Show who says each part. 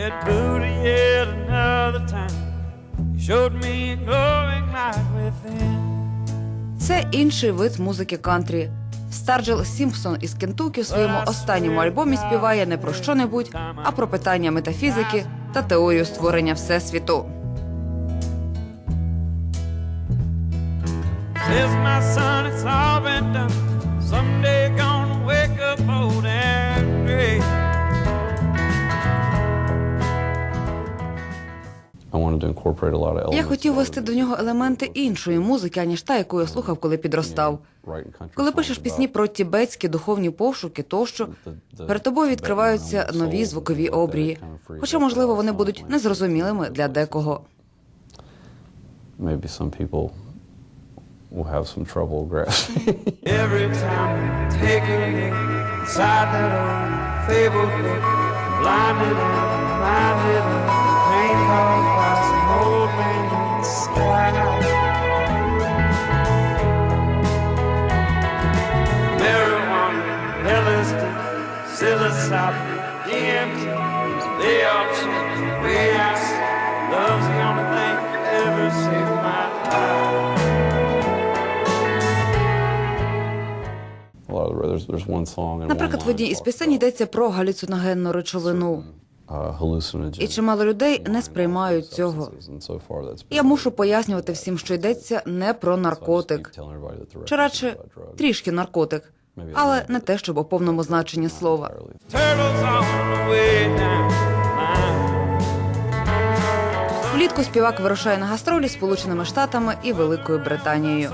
Speaker 1: Red booty yet another time. You showed me a glowing light within.
Speaker 2: Це інший вид музики кантрі. Старджел Сімпсон із Кентукі у своєму останньому альбомі співає не про що-небудь, а про питання метафізики та теорію створення всесвіту.
Speaker 1: Says my son, it's all been done. Someday gonna wake up old
Speaker 2: Я хотів вести до нього елементи іншої музики, аніж та, яку я слухав, коли підростав. Коли пишеш пісні про тібетські духовні пошуки, тощо перед тобою відкриваються нові звукові обрії. Хоча, можливо, вони будуть незрозумілими для декого.
Speaker 3: Maybe some people will have some trouble grasping.
Speaker 1: Every time we take inside that old fabled book, blinded and reminded of they all change the way I see. Love's the only thing that ever saved my life.
Speaker 3: a lot of the, there's, there's one song. in
Speaker 2: Наприклад, в одній із пісень йдеться про галюциногенну речовину.
Speaker 3: uh,
Speaker 2: І чимало людей не сприймають цього. Я мушу пояснювати всім, що йдеться не про наркотик,
Speaker 3: the
Speaker 2: чи радше трішки наркотик, але не те, щоб у повному значенні слова. Влітку співак вирушає на гастролі Сполученими Штатами і Великою Британією.